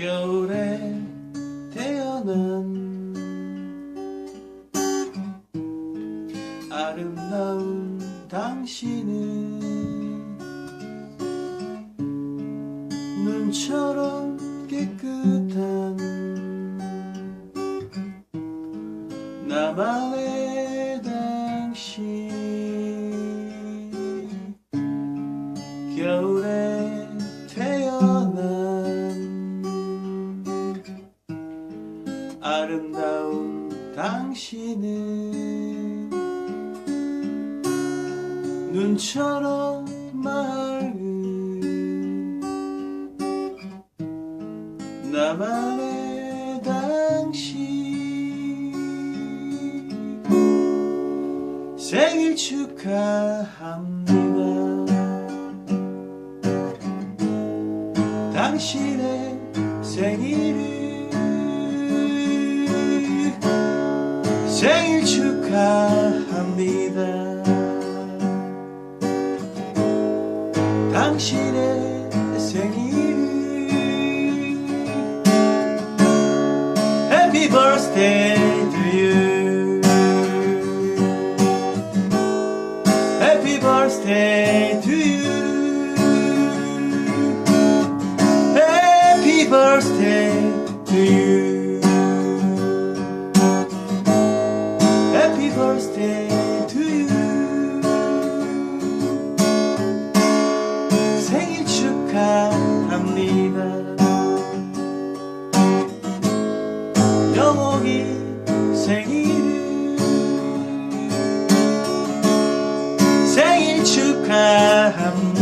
겨울에 태어난 아름다운 당신은 눈처럼 깨끗한 나만의 당신. 겨울에 아름다운 당신은 눈처럼 맑은 나만의 당신. 생일 축하합니다. 당신의 생일을 축하합니다 당신의 생일을 Happy birthday to you Happy birthday to you Happy birthday to you 영옥이 생일을 생일 축하합니다